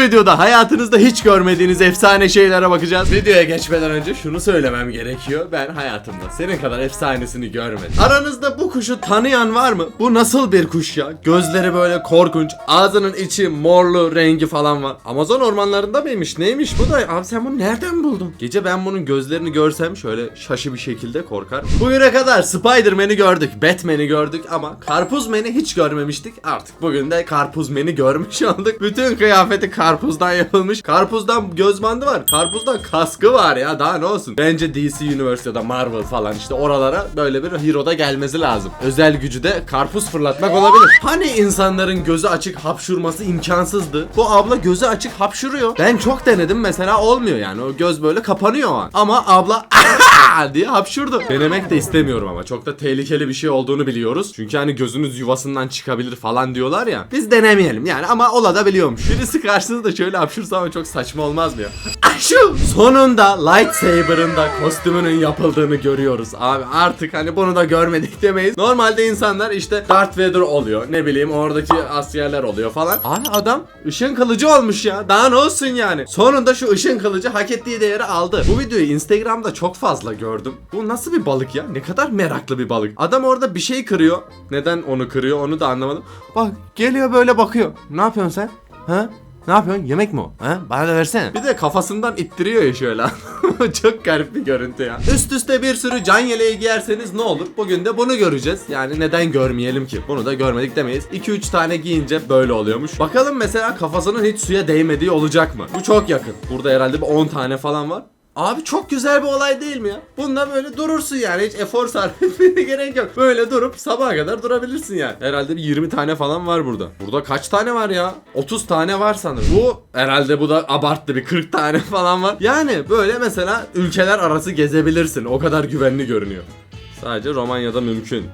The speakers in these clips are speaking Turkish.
Bu videoda hayatınızda hiç görmediğiniz efsane şeylere bakacağız. Videoya geçmeden önce şunu söylemem gerekiyor. Ben hayatımda senin kadar efsanesini görmedim. Aranızda bu kuşu tanıyan var mı? Bu nasıl bir kuş ya? Gözleri böyle korkunç. Ağzının içi morlu rengi falan var. Amazon ormanlarında mıymış? Neymiş bu da? Abi sen bunu nereden buldun? Gece ben bunun gözlerini görsem şöyle şaşı bir şekilde korkar. Bugüne kadar Spider-Man'i gördük. Batman'i gördük ama Karpuz Man'i hiç görmemiştik. Artık bugün de Karpuz Man'i görmüş olduk. Bütün kıyafeti karpuzdan yapılmış. Karpuzdan göz bandı var. Karpuzdan kaskı var ya. Daha ne olsun? Bence DC Universe ya da Marvel falan işte oralara böyle bir hero da gelmesi lazım. Özel gücü de karpuz fırlatmak olabilir. Hani insanların gözü açık hapşurması imkansızdı. Bu abla gözü açık hapşuruyor. Ben çok denedim mesela olmuyor yani. O göz böyle kapanıyor o an. Ama abla diye hapşurdu. Denemek de istemiyorum ama çok da tehlikeli bir şey olduğunu biliyoruz. Çünkü hani gözünüz yuvasından çıkabilir falan diyorlar ya. Biz denemeyelim yani ama ola da biliyormuş. Birisi karşınızda şöyle hapşursa ama çok saçma olmaz mı ya? Aşu! Sonunda lightsaber'ın da kostümünün yapıldığını görüyoruz. Abi artık hani bunu da görmedik demeyiz. Normalde insanlar işte Darth Vader oluyor. Ne bileyim oradaki askerler oluyor falan. Abi adam ışın kılıcı olmuş ya. Daha ne olsun yani. Sonunda şu ışın kılıcı hak ettiği değeri aldı. Bu videoyu Instagram'da çok fazla gördüm. Bu nasıl bir balık ya? Ne kadar meraklı bir balık. Adam orada bir şey kırıyor. Neden onu kırıyor onu da anlamadım. Bak geliyor böyle bakıyor. Ne yapıyorsun sen? Ha? Ne yapıyorsun? Yemek mi o? Ha? Bana da versene. Bir de kafasından ittiriyor ya şöyle. Çok garip bir görüntü ya. Üst üste bir sürü can yeleği giyerseniz ne olur? Bugün de bunu göreceğiz. Yani neden görmeyelim ki? Bunu da görmedik demeyiz. 2-3 tane giyince böyle oluyormuş. Bakalım mesela kafasının hiç suya değmediği olacak mı? Bu çok yakın. Burada herhalde bir 10 tane falan var. Abi çok güzel bir olay değil mi ya? Bunda böyle durursun yani hiç efor sarf etmene gerek yok. Böyle durup sabaha kadar durabilirsin yani. Herhalde bir 20 tane falan var burada. Burada kaç tane var ya? 30 tane var sanırım. Bu herhalde bu da abarttı bir 40 tane falan var. Yani böyle mesela ülkeler arası gezebilirsin. O kadar güvenli görünüyor. Sadece Romanya'da mümkün.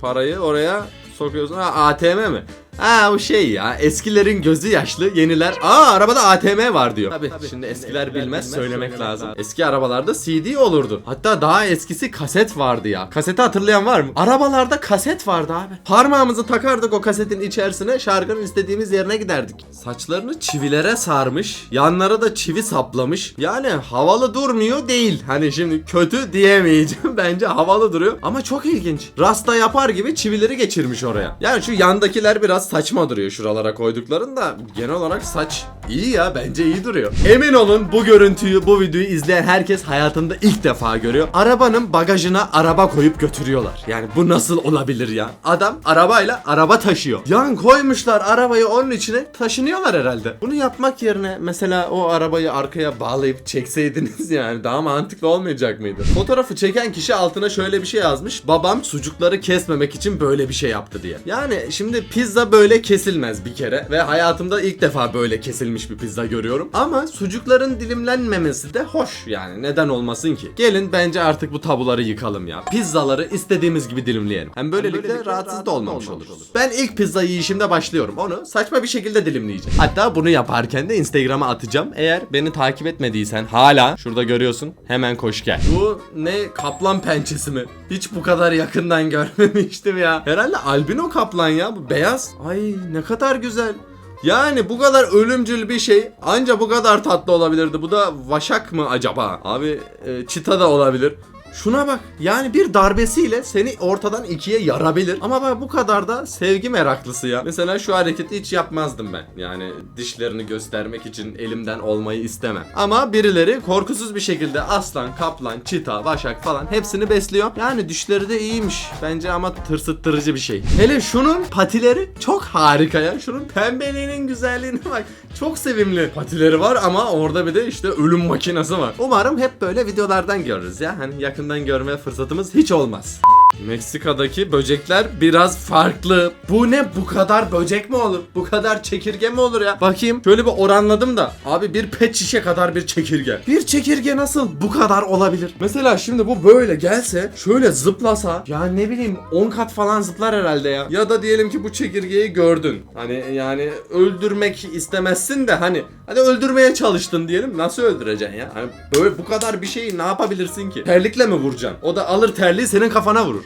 Parayı oraya sokuyorsun. Ha ATM mi? Ha bu şey ya eskilerin gözü yaşlı yeniler aa arabada ATM var diyor. Tabii, şimdi eskiler bilmez söylemek lazım. Eski arabalarda CD olurdu. Hatta daha eskisi kaset vardı ya. Kaseti hatırlayan var mı? Arabalarda kaset vardı abi. Parmağımızı takardık o kasetin içerisine şarkının istediğimiz yerine giderdik. Saçlarını çivilere sarmış. Yanlara da çivi saplamış. Yani havalı durmuyor değil. Hani şimdi kötü diyemeyeceğim. Bence havalı duruyor. Ama çok ilginç. Rasta yapar gibi çivileri geçirmiş oraya. Yani şu yandakiler biraz saçma duruyor şuralara koydukların da genel olarak saç iyi ya bence iyi duruyor. Emin olun bu görüntüyü bu videoyu izleyen herkes hayatında ilk defa görüyor. Arabanın bagajına araba koyup götürüyorlar. Yani bu nasıl olabilir ya? Adam arabayla araba taşıyor. Yan koymuşlar arabayı onun içine taşınıyorlar herhalde. Bunu yapmak yerine mesela o arabayı arkaya bağlayıp çekseydiniz yani daha mantıklı olmayacak mıydı? Fotoğrafı çeken kişi altına şöyle bir şey yazmış. Babam sucukları kesmemek için böyle bir şey yaptı diye. Yani şimdi pizza böyle kesilmez bir kere ve hayatımda ilk defa böyle kesilmiş bir pizza görüyorum. Ama sucukların dilimlenmemesi de hoş yani neden olmasın ki? Gelin bence artık bu tabuları yıkalım ya. Pizzaları istediğimiz gibi dilimleyelim. Hem böylelikle, rahatsız da olmamış oluruz. Ben ilk pizza yiyişimde başlıyorum. Onu saçma bir şekilde dilimleyeceğim. Hatta bunu yaparken de Instagram'a atacağım. Eğer beni takip etmediysen hala şurada görüyorsun hemen koş gel. Bu ne kaplan pençesi mi? Hiç bu kadar yakından görmemiştim ya. Herhalde albino kaplan ya bu beyaz. Ay ne kadar güzel. Yani bu kadar ölümcül bir şey anca bu kadar tatlı olabilirdi. Bu da vaşak mı acaba? Abi e, çita da olabilir. Şuna bak yani bir darbesiyle seni ortadan ikiye yarabilir. Ama bak bu kadar da sevgi meraklısı ya. Mesela şu hareketi hiç yapmazdım ben. Yani dişlerini göstermek için elimden olmayı istemem. Ama birileri korkusuz bir şekilde aslan, kaplan, çita, vaşak falan hepsini besliyor. Yani dişleri de iyiymiş. Bence ama tırsıttırıcı bir şey. Hele şunun patileri çok harika ya. Şunun pembeliğinin güzelliğine bak. Çok sevimli patileri var ama orada bir de işte ölüm makinesi var. Umarım hep böyle videolardan görürüz ya. Hani yakından görme fırsatımız hiç olmaz. Meksika'daki böcekler biraz farklı. Bu ne bu kadar böcek mi olur? Bu kadar çekirge mi olur ya? Bakayım şöyle bir oranladım da. Abi bir pet şişe kadar bir çekirge. Bir çekirge nasıl bu kadar olabilir? Mesela şimdi bu böyle gelse şöyle zıplasa ya ne bileyim 10 kat falan zıplar herhalde ya. Ya da diyelim ki bu çekirgeyi gördün. Hani yani öldürmek istemezsin de hani hadi öldürmeye çalıştın diyelim. Nasıl öldüreceksin ya? Hani böyle bu kadar bir şeyi ne yapabilirsin ki? Terlikle mi vuracaksın? O da alır terliği senin kafana vurur.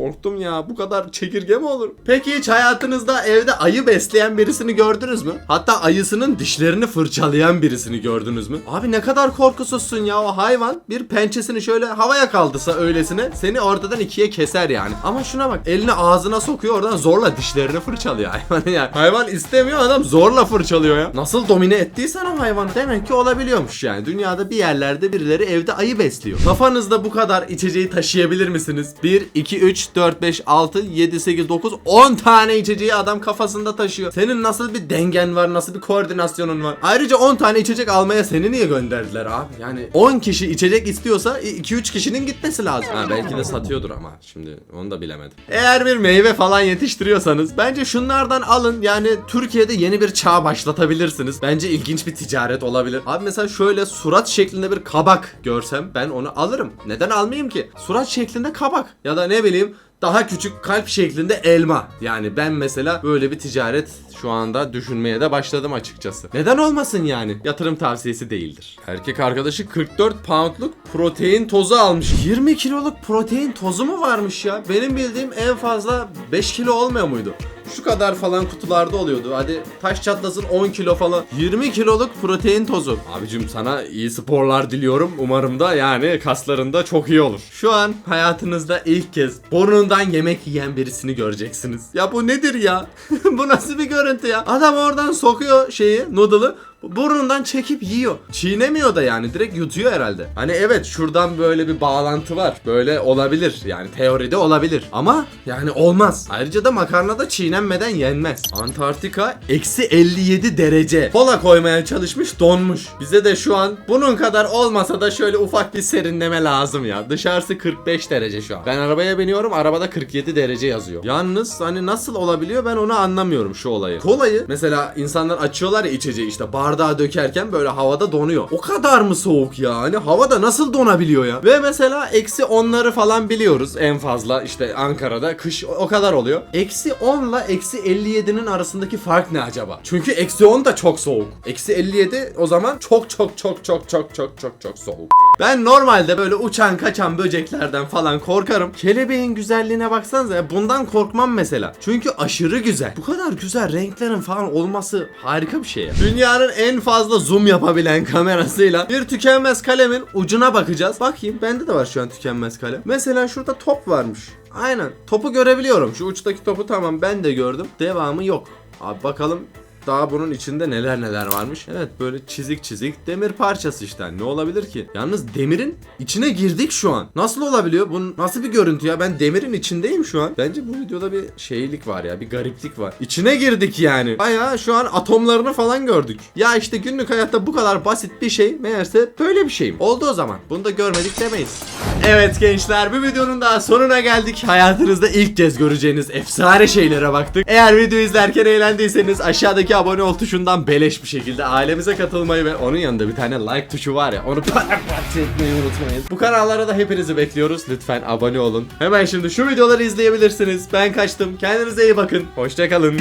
Korktum ya bu kadar çekirge mi olur? Peki hiç hayatınızda evde ayı besleyen birisini gördünüz mü? Hatta ayısının dişlerini fırçalayan birisini gördünüz mü? Abi ne kadar korkusuzsun ya o hayvan bir pençesini şöyle havaya kaldırsa öylesine seni ortadan ikiye keser yani. Ama şuna bak elini ağzına sokuyor oradan zorla dişlerini fırçalıyor hayvan yani. Hayvan istemiyor adam zorla fırçalıyor ya. Nasıl domine ettiysen o hayvan demek ki olabiliyormuş yani. Dünyada bir yerlerde birileri evde ayı besliyor. Kafanızda bu kadar içeceği taşıyabilir misiniz? 1, 2, 3, 4, 5, 6, 7, 8, 9, 10 tane içeceği adam kafasında taşıyor. Senin nasıl bir dengen var, nasıl bir koordinasyonun var? Ayrıca 10 tane içecek almaya seni niye gönderdiler abi? Yani 10 kişi içecek istiyorsa 2-3 kişinin gitmesi lazım. Ha belki de satıyordur ama şimdi onu da bilemedim. Eğer bir meyve falan yetiştiriyorsanız bence şunlardan alın. Yani Türkiye'de yeni bir çağ başlatabilirsiniz. Bence ilginç bir ticaret olabilir. Abi mesela şöyle surat şeklinde bir kabak görsem ben onu alırım. Neden almayayım ki? Surat şeklinde kabak ya da ne bileyim daha küçük kalp şeklinde elma. Yani ben mesela böyle bir ticaret şu anda düşünmeye de başladım açıkçası. Neden olmasın yani? Yatırım tavsiyesi değildir. Erkek arkadaşı 44 poundluk protein tozu almış. 20 kiloluk protein tozu mu varmış ya? Benim bildiğim en fazla 5 kilo olmuyor muydu? Şu kadar falan kutularda oluyordu. Hadi taş çatlasın 10 kilo falan. 20 kiloluk protein tozu. Abicim sana iyi sporlar diliyorum. Umarım da yani kaslarında çok iyi olur. Şu an hayatınızda ilk kez burnundan yemek yiyen birisini göreceksiniz. Ya bu nedir ya? bu nasıl bir görüntü ya? Adam oradan sokuyor şeyi, noodle'ı burnundan çekip yiyor. Çiğnemiyor da yani direkt yutuyor herhalde. Hani evet şuradan böyle bir bağlantı var. Böyle olabilir yani teoride olabilir. Ama yani olmaz. Ayrıca da makarna da çiğnenmeden yenmez. Antarktika eksi 57 derece. Kola koymaya çalışmış donmuş. Bize de şu an bunun kadar olmasa da şöyle ufak bir serinleme lazım ya. Dışarısı 45 derece şu an. Ben arabaya biniyorum arabada 47 derece yazıyor. Yalnız hani nasıl olabiliyor ben onu anlamıyorum şu olayı. Kolayı mesela insanlar açıyorlar ya içeceği işte bardağa dökerken böyle havada donuyor. O kadar mı soğuk ya? Hani havada nasıl donabiliyor ya? Ve mesela eksi 10'ları falan biliyoruz en fazla işte Ankara'da kış o kadar oluyor. Eksi 10 ile eksi 57'nin arasındaki fark ne acaba? Çünkü eksi 10 da çok soğuk. Eksi 57 o zaman çok çok çok çok çok çok çok çok soğuk. Ben normalde böyle uçan kaçan böceklerden falan korkarım. Kelebeğin güzelliğine baksanıza ya bundan korkmam mesela. Çünkü aşırı güzel. Bu kadar güzel renklerin falan olması harika bir şey ya. Dünyanın en fazla zoom yapabilen kamerasıyla bir tükenmez kalemin ucuna bakacağız. Bakayım bende de var şu an tükenmez kalem. Mesela şurada top varmış. Aynen. Topu görebiliyorum. Şu uçtaki topu tamam ben de gördüm. Devamı yok. Abi bakalım daha bunun içinde neler neler varmış. Evet böyle çizik çizik demir parçası işte. Ne olabilir ki? Yalnız demirin içine girdik şu an. Nasıl olabiliyor? Bu nasıl bir görüntü ya? Ben demirin içindeyim şu an. Bence bu videoda bir şeylik var ya. Bir gariplik var. İçine girdik yani. Bayağı şu an atomlarını falan gördük. Ya işte günlük hayatta bu kadar basit bir şey meğerse böyle bir şeyim. Oldu o zaman. Bunu da görmedik demeyiz. Evet gençler bir videonun daha sonuna geldik. Hayatınızda ilk kez göreceğiniz efsane şeylere baktık. Eğer video izlerken eğlendiyseniz aşağıdaki abone ol tuşundan beleş bir şekilde ailemize katılmayı ve onun yanında bir tane like tuşu var ya onu parti etmeyi unutmayın. Bu kanallara da hepinizi bekliyoruz. Lütfen abone olun. Hemen şimdi şu videoları izleyebilirsiniz. Ben kaçtım. Kendinize iyi bakın. Hoşçakalın.